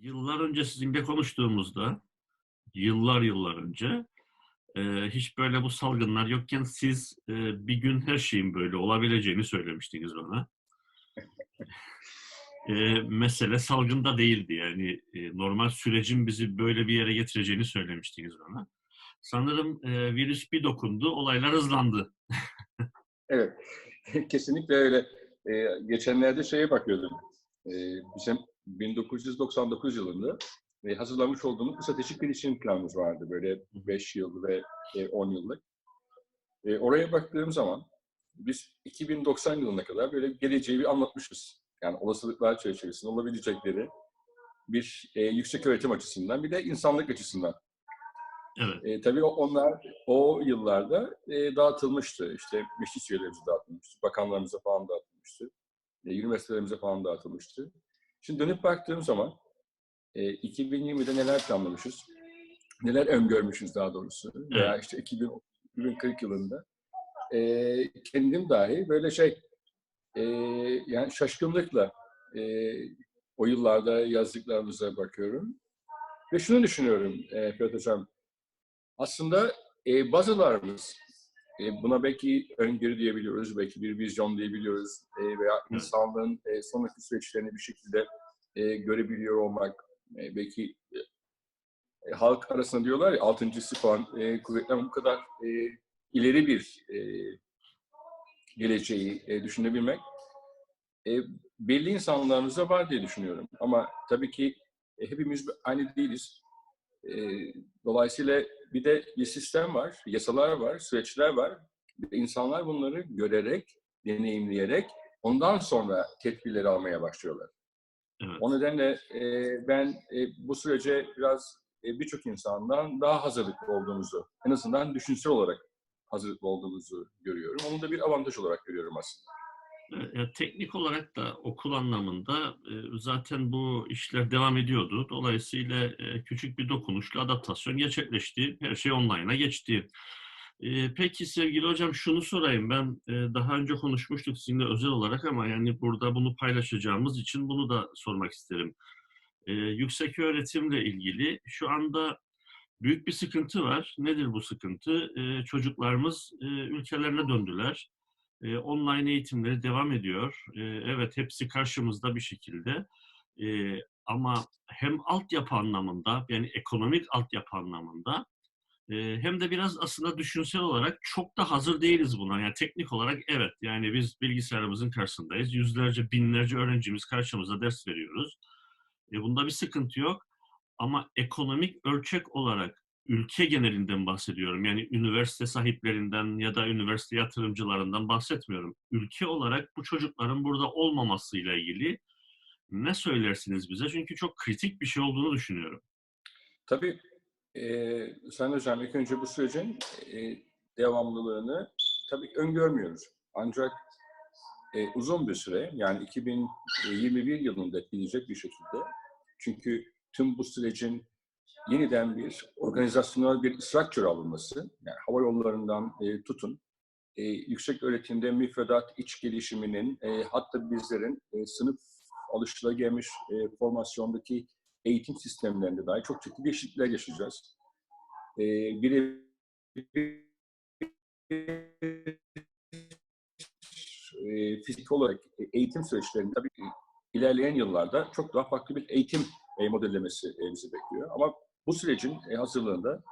Yıllar önce sizinle konuştuğumuzda, yıllar yıllar önce e, hiç böyle bu salgınlar yokken siz e, bir gün her şeyin böyle olabileceğini söylemiştiniz bana. E, mesele salgında değildi yani e, normal sürecin bizi böyle bir yere getireceğini söylemiştiniz bana. Sanırım e, virüs bir dokundu, olaylar hızlandı. Evet, kesinlikle öyle. Ee, geçenlerde şeye bakıyordum. Ee, bizim 1999 yılında e, hazırlamış olduğumuz bir stratejik gelişim planımız vardı. Böyle 5 yıl ve e, 10 yıllık. E, oraya baktığım zaman biz 2090 yılına kadar böyle geleceği bir anlatmışız. Yani olasılıklar çerçevesinde olabilecekleri bir e, yüksek öğretim açısından bir de insanlık açısından. Evet, E, tabii onlar o yıllarda e, dağıtılmıştı. İşte meclis üyelerimize dağıtılmıştı, bakanlarımıza falan dağıtılmıştı, e, üniversitelerimize falan dağıtılmıştı. Şimdi dönüp baktığım zaman e, 2020'de neler planlamışız, neler öngörmüşüz daha doğrusu? Veya işte 2000, 2040 yılında. E, kendim dahi böyle şey e, yani şaşkınlıkla e, o yıllarda yazdıklarımıza bakıyorum. Ve şunu düşünüyorum e, Fiyat Hocam, aslında e, bazılarımız e, buna belki öngörü diyebiliyoruz, belki bir vizyon diyebiliyoruz e, veya insanlığın e, sonraki süreçlerini bir şekilde e, görebiliyor olmak, e, belki e, halk arasında diyorlar ya altıncısı falan e, bu kadar e, ileri bir e, geleceği e, düşünebilmek e, belli insanlarımızda var diye düşünüyorum. Ama tabii ki e, hepimiz aynı değiliz. E, dolayısıyla bir de bir sistem var, yasalar var, süreçler var. Bir de İnsanlar bunları görerek, deneyimleyerek ondan sonra tedbirleri almaya başlıyorlar. evet. O nedenle e, ben e, bu sürece biraz e, birçok insandan daha hazırlıklı olduğumuzu, en azından düşünsel olarak hazırlıklı olduğumuzu görüyorum. Onu da bir avantaj olarak görüyorum aslında. Ya teknik olarak da okul anlamında e, zaten bu işler devam ediyordu. Dolayısıyla e, küçük bir dokunuşla adaptasyon gerçekleşti. Her şey online'a geçti. E, Peki sevgili hocam şunu sorayım. Ben e, daha önce konuşmuştuk sizinle özel olarak ama yani burada bunu paylaşacağımız için bunu da sormak isterim. E, Yüksek öğretimle ilgili şu anda büyük bir sıkıntı var. Nedir bu sıkıntı? E, Çocuklarımız e, ülkelerine döndüler. E, online eğitimleri devam ediyor. E, evet hepsi karşımızda bir şekilde. E, ama hem altyapı anlamında yani ekonomik altyapı anlamında e, hem de biraz aslında düşünsel olarak çok da hazır değiliz buna. Yani teknik olarak evet yani biz bilgisayarımızın karşısındayız. Yüzlerce binlerce öğrencimiz karşımıza ders veriyoruz. E, bunda bir sıkıntı yok. Ama ekonomik ölçek olarak ülke genelinden bahsediyorum. Yani üniversite sahiplerinden ya da üniversite yatırımcılarından bahsetmiyorum. Ülke olarak bu çocukların burada olmamasıyla ilgili ne söylersiniz bize? Çünkü çok kritik bir şey olduğunu düşünüyorum. Tabii e, Sayın Hocam ilk önce bu sürecin e, devamlılığını tabii öngörmüyoruz. Ancak e, uzun bir süre yani 2021 yılında etkileyecek bir şekilde çünkü tüm bu sürecin yeniden bir organizasyonel bir structure alınması, yani hava yollarından e, tutun, e, yüksek öğretimde müfredat iç gelişiminin, e, hatta bizlerin e, sınıf alışılagelmiş e, formasyondaki eğitim sistemlerinde dahi çok ciddi değişiklikler yaşayacağız. E, bir e, fizik olarak eğitim süreçlerinde tabii ilerleyen yıllarda çok daha farklı bir eğitim e, modellemesi e, bizi bekliyor. Ama bu sürecin e, hazırlığında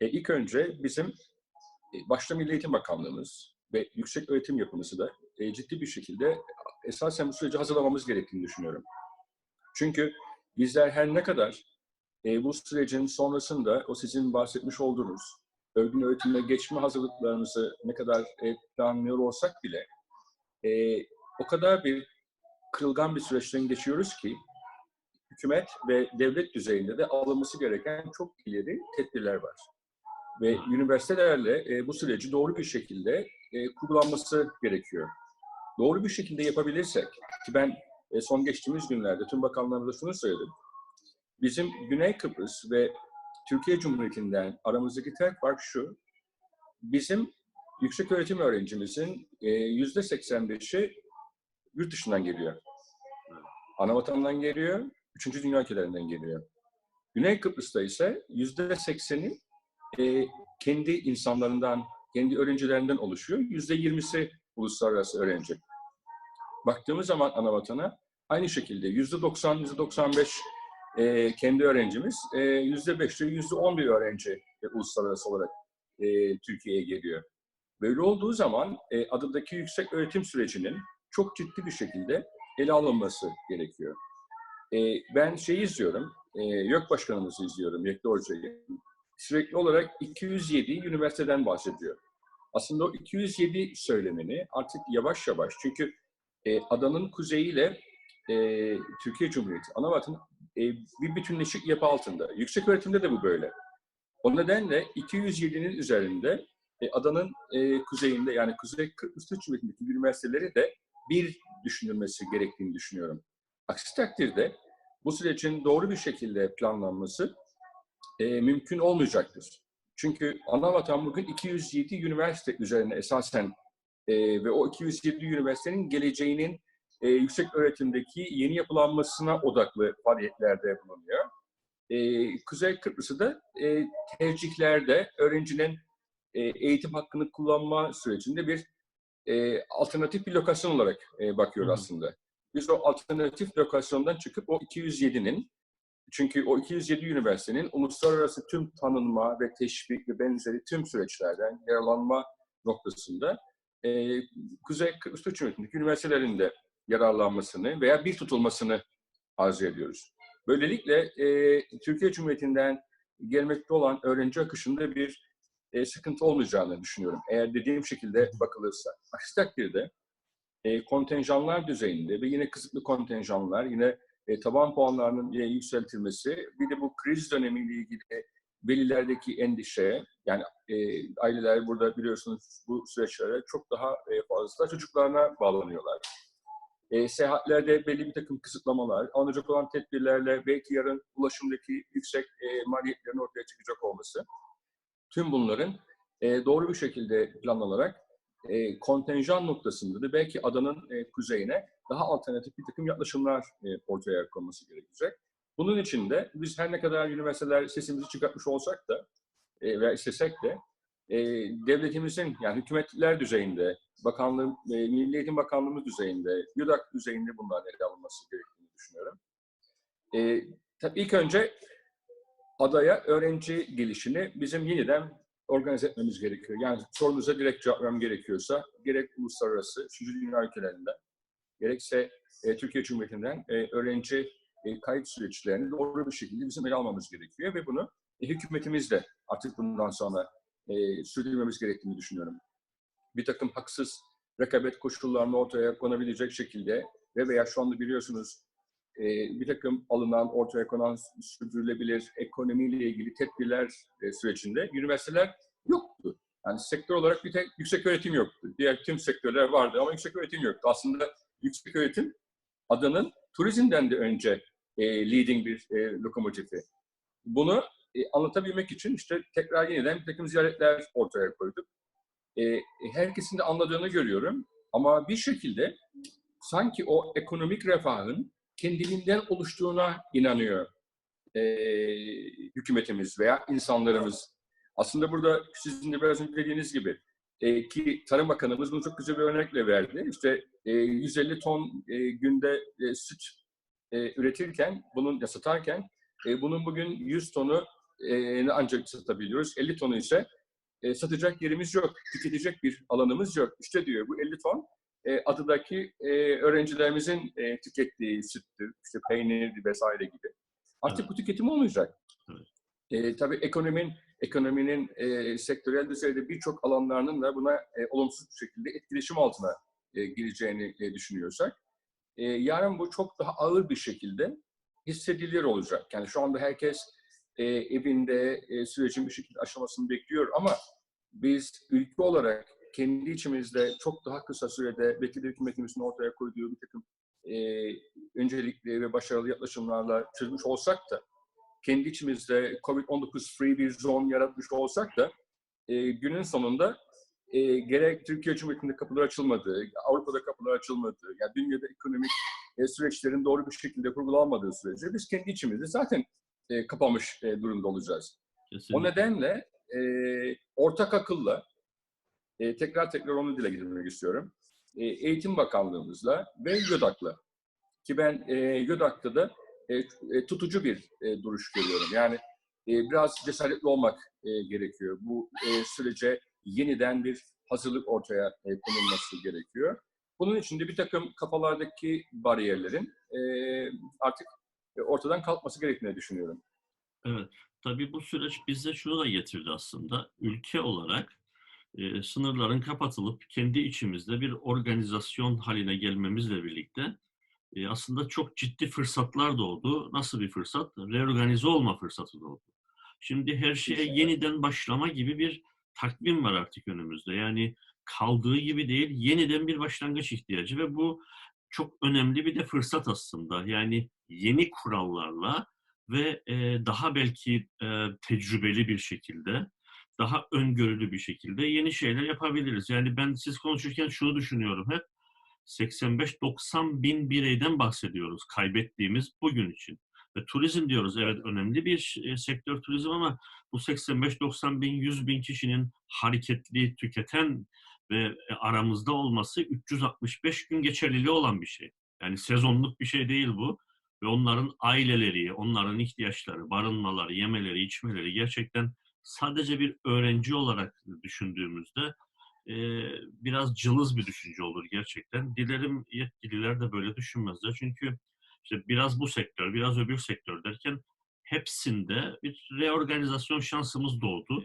e, ilk önce bizim e, başta Milli Eğitim Bakanlığımız ve yüksek öğretim yapımızı da e, ciddi bir şekilde esasen bu süreci hazırlamamız gerektiğini düşünüyorum. Çünkü bizler her ne kadar e, bu sürecin sonrasında o sizin bahsetmiş olduğunuz örgün öğretime geçme hazırlıklarımızı ne kadar e, planlıyor olsak bile e, o kadar bir kırılgan bir süreçten geçiyoruz ki hükümet ve devlet düzeyinde de alınması gereken çok ileri tedbirler var. Ve üniversitelerle e, bu süreci doğru bir şekilde e, kurgulanması gerekiyor. Doğru bir şekilde yapabilirsek, ki ben e, son geçtiğimiz günlerde tüm bakanlarımıza şunu söyledim. Bizim Güney Kıbrıs ve Türkiye Cumhuriyeti'nden aramızdaki tek fark şu, bizim yüksek öğretim öğrencimizin e, yüzde 85'i yurt dışından geliyor. Ana vatandan geliyor üçüncü dünya ülkelerinden geliyor. Güney Kıbrıs'ta ise yüzde sekseni e, kendi insanlarından, kendi öğrencilerinden oluşuyor. Yüzde yirmisi uluslararası öğrenci. Baktığımız zaman ana vatana aynı şekilde yüzde doksan, yüzde doksan beş e, kendi öğrencimiz, e, yüzde beşte yüzde on bir öğrenci e, uluslararası olarak e, Türkiye'ye geliyor. Böyle olduğu zaman e, adadaki yüksek öğretim sürecinin çok ciddi bir şekilde ele alınması gerekiyor. E, ben şey izliyorum, e, YÖK Başkanımızı izliyorum, Yekli Hoca'yı. Sürekli olarak 207 üniversiteden bahsediyor. Aslında o 207 söylemini artık yavaş yavaş, çünkü e, adanın kuzeyiyle e, Türkiye Cumhuriyeti, Anavatan e, bir bütünleşik yapı altında. Yüksek öğretimde de bu böyle. O nedenle 207'nin üzerinde e, adanın e, kuzeyinde yani Kuzey Kıbrıs Türk Cumhuriyeti'ndeki üniversiteleri de bir düşünülmesi gerektiğini düşünüyorum. Aksi takdirde bu sürecin doğru bir şekilde planlanması e, mümkün olmayacaktır. Çünkü ana vatan bugün 207 üniversite üzerine esasen e, ve o 207 üniversitenin geleceğinin e, yüksek öğretimdeki yeni yapılanmasına odaklı faaliyetlerde bulunuyor. E, Kuzey Kıbrıs'ı da e, tercihlerde öğrencinin e, eğitim hakkını kullanma sürecinde bir e, alternatif bir lokasyon olarak e, bakıyor Hı hı. aslında. Biz o alternatif lokasyondan çıkıp o 207'nin çünkü o 207 üniversitenin uluslararası tüm tanınma ve teşvik ve benzeri tüm süreçlerden yararlanma noktasında e, Kuzey Kıbrıs Türk Cumhuriyeti'ndeki üniversitelerinde yararlanmasını veya bir tutulmasını arzu ediyoruz. Böylelikle e, Türkiye Cumhuriyeti'nden gelmekte olan öğrenci akışında bir e, sıkıntı olmayacağını düşünüyorum. Eğer dediğim şekilde bakılırsa. Aksi takdirde e, kontenjanlar düzeyinde ve yine kısıtlı kontenjanlar, yine e, taban puanlarının e, yükseltilmesi, bir de bu kriz dönemiyle ilgili velilerdeki endişe, yani e, aileler burada biliyorsunuz bu süreçlere çok daha e, fazla çocuklarına bağlanıyorlar. E, seyahatlerde belli bir takım kısıtlamalar, alınacak olan tedbirlerle belki yarın ulaşımdaki yüksek e, maliyetlerin ortaya çıkacak olması, tüm bunların e, doğru bir şekilde planlanarak e, kontenjan noktasında da belki adanın e, kuzeyine daha alternatif bir takım yaklaşımlar e, ortaya konması gerekecek. Bunun için de biz her ne kadar üniversiteler sesimizi çıkartmış olsak da e, veya istesek de e, devletimizin yani hükümetler düzeyinde, bakanlığı, e, Milli Eğitim Bakanlığımız düzeyinde, YUDAK düzeyinde bunların ele alınması gerektiğini düşünüyorum. E, tabii ilk önce adaya öğrenci gelişini bizim yeniden organize etmemiz gerekiyor. Yani sorunuza direkt cevap vermem gerekiyorsa gerek uluslararası, üçüncü dünya ülkelerinden, gerekse e, Türkiye Cumhuriyeti'nden e, öğrenci e, kayıt süreçlerini doğru bir şekilde bizim ele almamız gerekiyor ve bunu e, hükümetimiz de artık bundan sonra e, sürdürmemiz gerektiğini düşünüyorum. Bir takım haksız rekabet koşullarını ortaya konabilecek şekilde ve veya şu anda biliyorsunuz e, bir takım alınan, ortaya konan sürdürülebilir ekonomiyle ilgili tedbirler e, sürecinde üniversiteler yoktu. Yani sektör olarak bir tek yüksek öğretim yoktu. Diğer tüm sektörler vardı ama yüksek öğretim yoktu. Aslında yüksek öğretim adanın turizmden de önce e, leading bir e, lokomotifi. Bunu e, anlatabilmek için işte tekrar yeniden bir takım ziyaretler ortaya koyduk. E, herkesin de anladığını görüyorum. Ama bir şekilde sanki o ekonomik refahın kendiliğinden oluştuğuna inanıyor e, hükümetimiz veya insanlarımız. Aslında burada sizin de biraz önce dediğiniz gibi e, ki Tarım Bakanımız bunu çok güzel bir örnekle verdi. İşte e, 150 ton e, günde e, süt e, üretirken, bunun ya satarken e, bunun bugün 100 tonu e, ancak satabiliyoruz. 50 tonu ise e, satacak yerimiz yok, tüketecek bir alanımız yok. İşte diyor bu 50 ton e, adadaki e, öğrencilerimizin e, tükettiği süttür, işte peynir vesaire gibi. Artık Evet. bu tüketim olmayacak. Evet. E, tabii ekonominin ekonominin e, sektörel düzeyde birçok alanlarının da buna e, olumsuz bir şekilde etkileşim altına e, gireceğini e, düşünüyorsak, e, yarın bu çok daha ağır bir şekilde hissedilir olacak. Yani şu anda herkes e, evinde e, sürecin bir şekilde aşamasını bekliyor ama biz ülke olarak kendi içimizde çok daha kısa sürede belki de hükümetimizin ortaya koyduğu bir takım e, öncelikli ve başarılı yaklaşımlarla çözmüş olsak da kendi içimizde COVID-19 free bir zone yaratmış olsak da e, günün sonunda e, gerek Türkiye Cumhuriyeti'nde kapılar açılmadı, Avrupa'da kapılar açılmadı, yani dünyada ekonomik e, süreçlerin doğru bir şekilde kurgulanmadığı sürece biz kendi içimizde zaten e, kapamış e, durumda olacağız. Kesinlikle. O nedenle e, ortak akılla, e, tekrar tekrar onu dile getirmek istiyorum, e, Eğitim Bakanlığımızla ve YÖDAK'la ki ben e, YÖDAK'ta da e, e, tutucu bir e, duruş görüyorum. Yani e, biraz cesaretli olmak e, gerekiyor. Bu e, sürece yeniden bir hazırlık ortaya e, konulması gerekiyor. Bunun için de bir takım kafalardaki bariyerlerin e, artık e, ortadan kalkması gerektiğini düşünüyorum. Evet. Tabii bu süreç bize şunu da getirdi aslında. Ülke olarak e, sınırların kapatılıp kendi içimizde bir organizasyon haline gelmemizle birlikte e, aslında çok ciddi fırsatlar doğdu. Nasıl bir fırsat? Reorganize olma fırsatı doğdu. Şimdi her şeye yeniden başlama gibi bir takvim var artık önümüzde. Yani kaldığı gibi değil, yeniden bir başlangıç ihtiyacı ve bu çok önemli bir de fırsat aslında. Yani yeni kurallarla ve e, daha belki e, tecrübeli bir şekilde, daha öngörülü bir şekilde yeni şeyler yapabiliriz. Yani ben siz konuşurken şunu düşünüyorum hep. 85-90 bin bireyden bahsediyoruz kaybettiğimiz bugün için. Ve turizm diyoruz evet önemli bir e, sektör turizm ama bu 85-90 bin 100 bin kişinin hareketli, tüketen ve e, aramızda olması 365 gün geçerliliği olan bir şey. Yani sezonluk bir şey değil bu. Ve onların aileleri, onların ihtiyaçları, barınmaları, yemeleri, içmeleri gerçekten sadece bir öğrenci olarak düşündüğümüzde e, biraz cılız bir düşünce olur gerçekten. Dilerim yetkililer de böyle düşünmezler. Çünkü işte biraz bu sektör, biraz öbür sektör derken hepsinde bir reorganizasyon şansımız doğdu.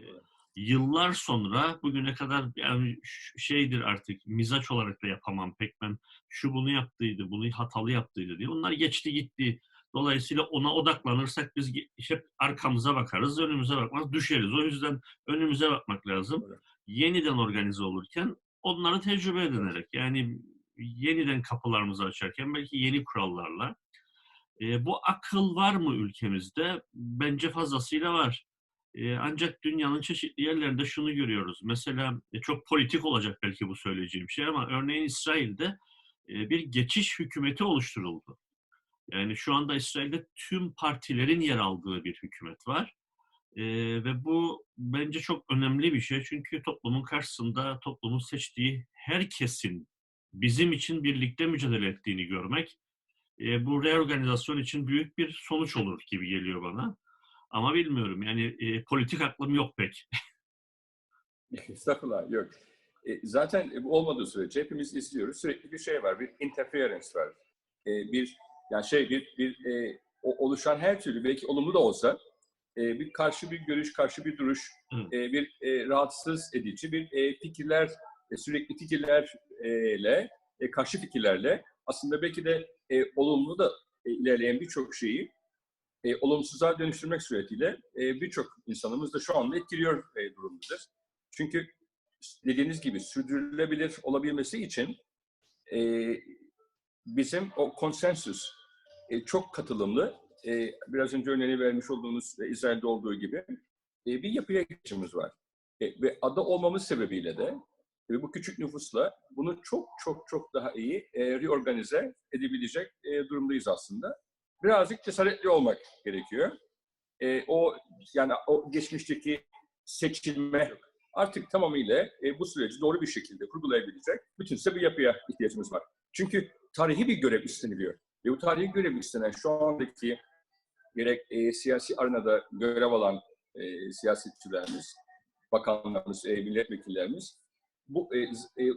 Yıllar sonra bugüne kadar yani şeydir artık mizaç olarak da yapamam pek ben şu bunu yaptıydı, bunu hatalı yaptıydı diye. Onlar geçti gitti. Dolayısıyla ona odaklanırsak biz hep arkamıza bakarız, önümüze bakmaz, düşeriz. O yüzden önümüze bakmak lazım. Yeniden organize olurken onları tecrübe edinerek yani yeniden kapılarımızı açarken belki yeni kurallarla e, bu akıl var mı ülkemizde? Bence fazlasıyla var. E, ancak dünyanın çeşitli yerlerinde şunu görüyoruz. Mesela e, çok politik olacak belki bu söyleyeceğim şey ama örneğin İsrail'de e, bir geçiş hükümeti oluşturuldu. Yani şu anda İsrail'de tüm partilerin yer aldığı bir hükümet var. E, ve bu bence çok önemli bir şey. Çünkü toplumun karşısında toplumun seçtiği herkesin bizim için birlikte mücadele ettiğini görmek e, bu reorganizasyon için büyük bir sonuç olur gibi geliyor bana. Ama bilmiyorum yani e, politik aklım yok pek. Estağfurullah, yok. E, zaten e, olmadığı sürece hepimiz izliyoruz. Sürekli bir şey var, bir interference var. E, bir, yani şey, bir, bir e, oluşan her türlü, belki olumlu da olsa, e, bir karşı bir görüş, karşı bir duruş, e, bir e, rahatsız edici, bir e, fikirler, e, sürekli fikirlerle, e, karşı fikirlerle aslında belki de e, olumlu da e, ilerleyen birçok şeyi e, olumsuza dönüştürmek suretiyle e, birçok insanımız da şu anda etkiliyor e, durumdadır. Çünkü dediğiniz gibi sürdürülebilir olabilmesi için e, bizim o konsensüs e, çok katılımlı, e, biraz önce örneğini vermiş olduğunuz e, İsrail'de olduğu gibi e, bir yapıya geçişimiz var. E, ve ada olmamız sebebiyle de ve bu küçük nüfusla bunu çok çok çok daha iyi e, reorganize edebilecek e, durumdayız aslında. Birazcık cesaretli olmak gerekiyor. E, o yani o geçmişteki seçilme artık tamamıyla e, bu süreci doğru bir şekilde kurgulayabilecek bütünse bir yapıya ihtiyacımız var. Çünkü tarihi bir görev üstleniliyor. Ve bu tarihi görev üstlenen şu andaki gerek e, siyasi arenada görev alan e, siyasetçilerimiz, bakanlarımız, e, milletvekillerimiz bu e, e,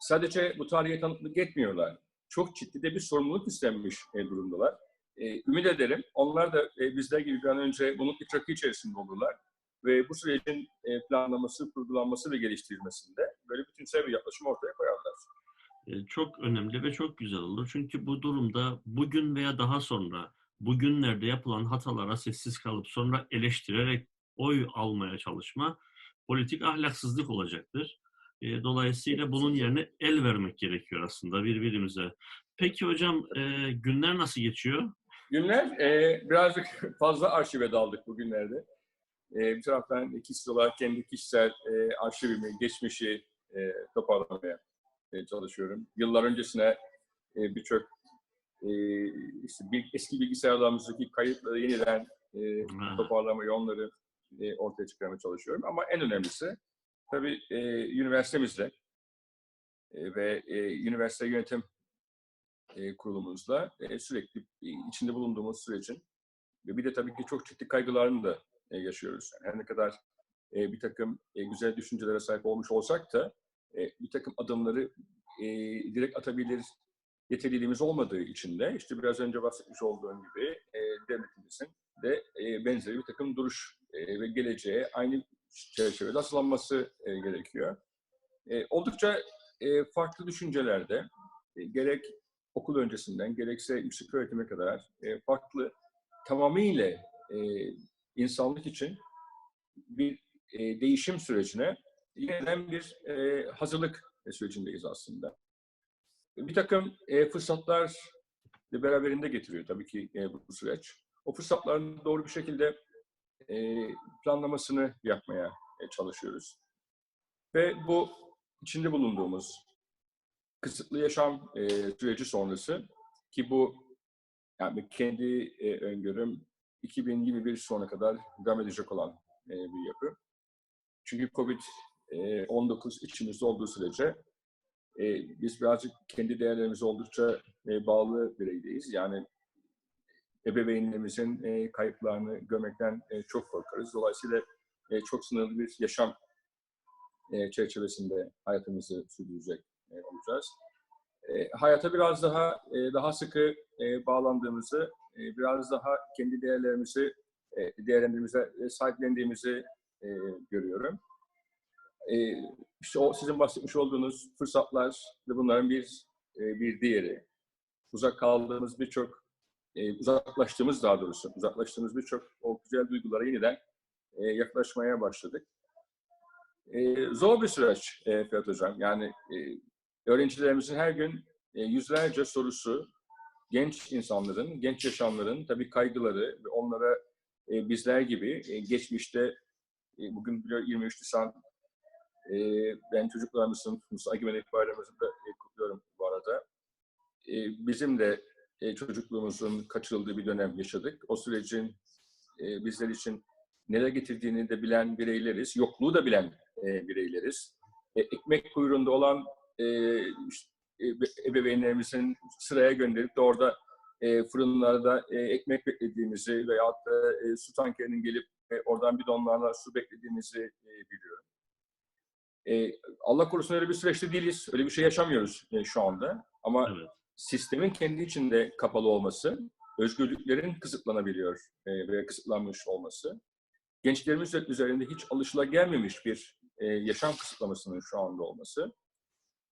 sadece bu tarihe tanıklık etmiyorlar. Çok ciddi de bir sorumluluk üstlenmiş e, durumdalar. E, ümit ederim onlar da e, bizler gibi bir an önce bunun idraki içerisinde olurlar ve bu sürecin e, planlaması, kurgulanması ve geliştirilmesinde böyle bütünsel bir yaklaşım ortaya koyarlar. E, çok önemli ve çok güzel olur. Çünkü bu durumda bugün veya daha sonra bugünlerde yapılan hatalara sessiz kalıp sonra eleştirerek oy almaya çalışma politik ahlaksızlık olacaktır. E, Dolayısıyla bunun yerine el vermek gerekiyor aslında birbirimize. Peki hocam e, günler nasıl geçiyor? Günler e, birazcık fazla arşive daldık bugünlerde. E, bir taraftan kişisel olarak kendi kişisel e, arşivimi, geçmişi e, toparlamaya e, çalışıyorum. Yıllar öncesine e, birçok e, işte bir, eski bilgisayarlarımızdaki kayıtları yeniden e, toparlamayı, onları e, ortaya çıkarmaya çalışıyorum. Ama en önemlisi tabii e, üniversitemizle e, ve e, üniversite yönetim e, kurulumuzla e, sürekli içinde bulunduğumuz sürecin ve bir de tabii ki çok ciddi kaygılarını da e, yaşıyoruz. Yani her ne kadar e, bir takım e, güzel düşüncelere sahip olmuş olsak da e, bir takım adımları e, direkt atabilir yeterliliğimiz olmadığı için de işte biraz önce bahsetmiş olduğum gibi e, devletimizin de e, benzeri bir takım duruş e, ve geleceğe aynı çerçevede asılanması gerekiyor. Oldukça farklı düşüncelerde gerek okul öncesinden gerekse yüksek öğretime kadar farklı tamamıyla insanlık için bir değişim sürecine yeniden bir e, hazırlık sürecindeyiz aslında. Bir takım e, fırsatlar de beraberinde getiriyor tabii ki e, bu süreç. O fırsatların doğru bir şekilde e, planlamasını yapmaya e, çalışıyoruz. Ve bu içinde bulunduğumuz kısıtlı yaşam e, süreci sonrası ki bu yani kendi e, öngörüm 2021 sona kadar devam edecek olan e, bir yapı. Çünkü Covid-19 içimizde olduğu sürece e, biz birazcık kendi değerlerimize oldukça e, bağlı bireydeyiz. Yani ebeveynlerimizin e, kayıplarını görmekten çok korkarız. Dolayısıyla çok sınırlı bir yaşam çerçevesinde hayatımızı sürdürecek olacağız. Hayata biraz daha daha sıkı bağlandığımızı, biraz daha kendi değerlerimizi e, değerlendirimize e, sahiplendiğimizi e, görüyorum. E, işte o sizin bahsetmiş olduğunuz fırsatlar ve bunların bir e, bir diğeri. Uzak kaldığımız birçok, e, uzaklaştığımız daha doğrusu, uzaklaştığımız birçok o güzel duygulara yeniden e, yaklaşmaya başladık. Zor bir süreç e, Ferhat Hocam. Yani öğrencilerimizin her gün yüzlerce sorusu, genç insanların, genç yaşamların tabii kaygıları ve onlara bizler gibi geçmişte bugün biliyor 23 Nisan e, ben çocuklarımızın Musa Egemenlik Bayramımızı da e, kutluyorum bu arada. E, bizim de e, çocukluğumuzun kaçırıldığı bir dönem yaşadık. O sürecin e, bizler için neler getirdiğini de bilen bireyleriz, yokluğu da bilen e, bireyleriz. E, ekmek kuyruğunda olan e, işte, ebeveynlerimizin sıraya gönderip de orada e, fırınlarda e, ekmek beklediğimizi veyahut da e, su tankerinin gelip e, oradan bidonlarla su beklediğimizi e, biliyorum. E, Allah korusun öyle bir süreçte değiliz. Öyle bir şey yaşamıyoruz e, şu anda. Ama Evet. sistemin kendi içinde kapalı olması, özgürlüklerin kısıtlanabiliyor e, ve kısıtlanmış olması, gençlerimiz üzerinde hiç alışılagelmemiş bir e, yaşam kısıtlamasının şu anda olması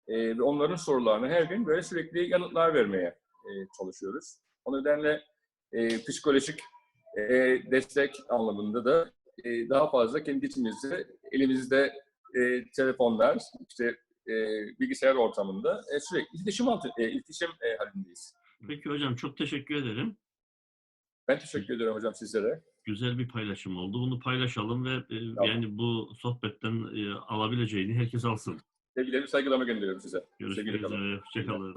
e, ve onların sorularına her gün böyle sürekli yanıtlar vermeye e, çalışıyoruz. O nedenle e, psikolojik e, destek anlamında da e, daha fazla kendi içimizde elimizde e, telefonlar, işte e, bilgisayar ortamında e, sürekli iletişim, altı, e, iletişim e, halindeyiz. Peki hocam çok teşekkür ederim. Ben teşekkür ederim hocam sizlere. Güzel bir paylaşım oldu. Bunu paylaşalım ve e, yani bu sohbetten e, alabileceğini herkes alsın. Sevgilerimi, saygılarımı gönderiyorum size. Görüşmek üzere. Hoşçakalın.